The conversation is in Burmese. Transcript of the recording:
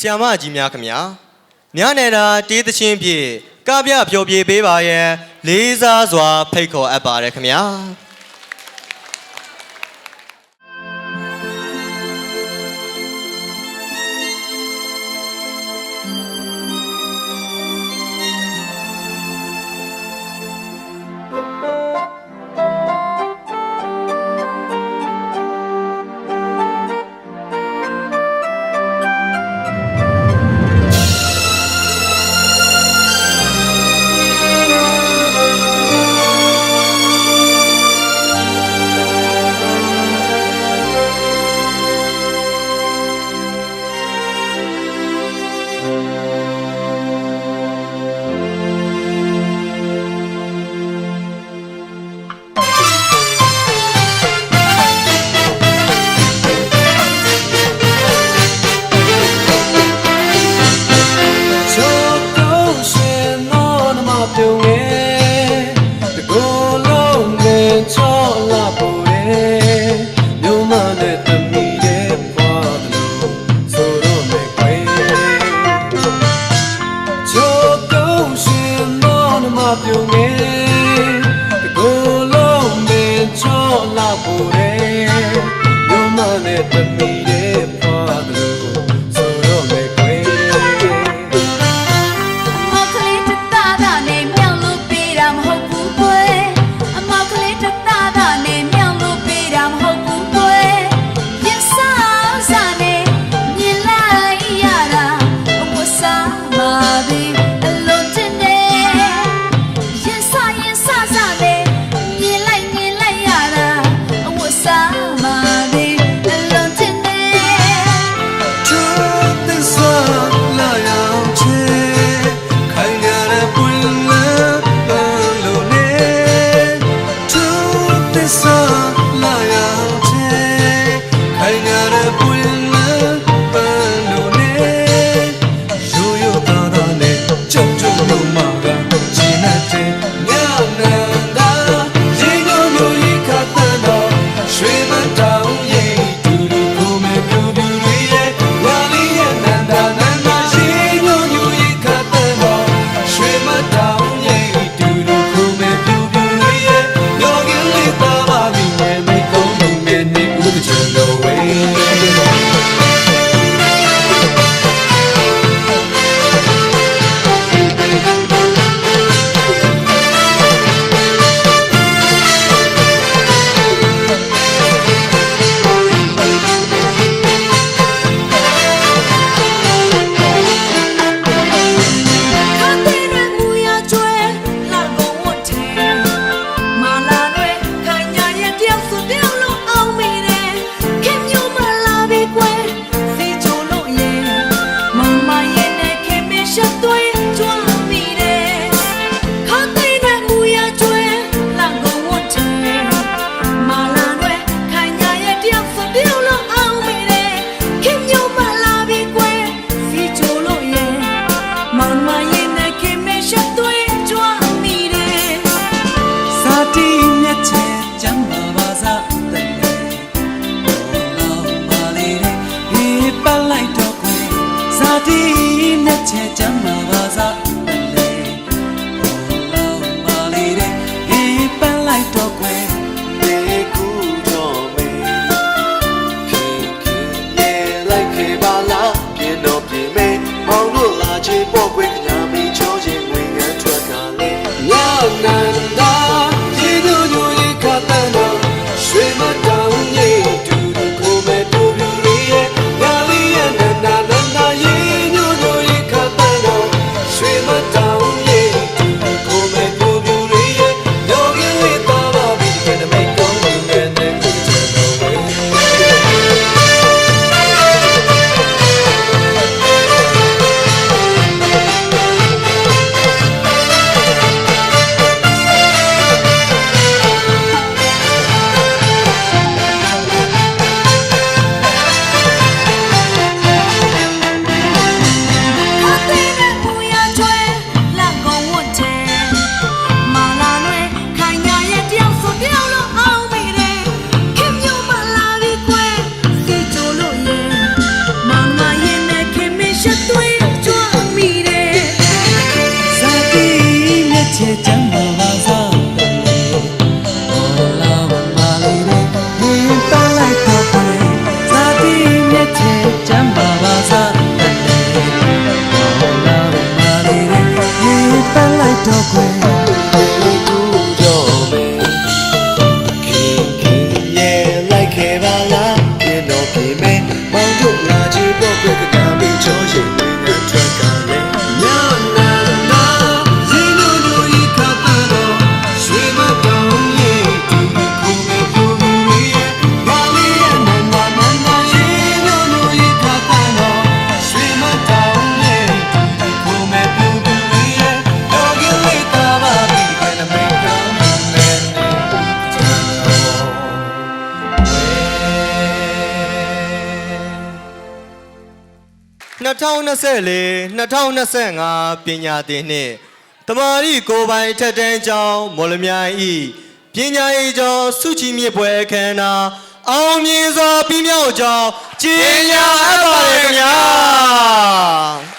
ဆ iam မကြီးများခင်ဗျာမြနေတာတေးသချင်းဖြင့်ကပြပြောပြပေးပါရန်လေးစားစွာဖိတ်ခေါ်အပ်ပါရခင်ဗျာ ဒီနဲ့ချက်ချမ်းမှာပါစား 2024 2025ပညာသင်နှစ်တမာရီကိုပိုင်ထက်တန်းကျောင်းမော်လမြိုင်ဤပညာရေးကျောင်းစုချီမြစ်ပွဲအခမ်းအနားအောင်မြင်စွာပြည့်မြောက်ကြောင်းကြီးညာအပ်ပါတယ်ခင်ဗျာ